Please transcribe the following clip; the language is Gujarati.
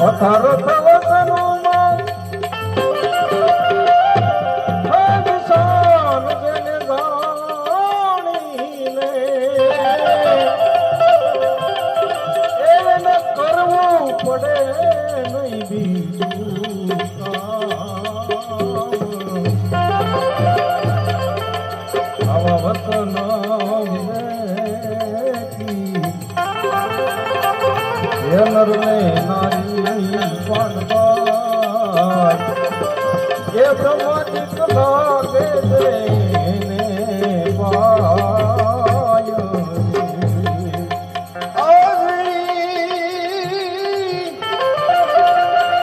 પથારો થવતનુમાં હદશાન જેને જાણીને એને કરવું પડે નહીં બીજું. આવા હે નરને નારી પાણબાઈ એ બ્રહ્માજી કલા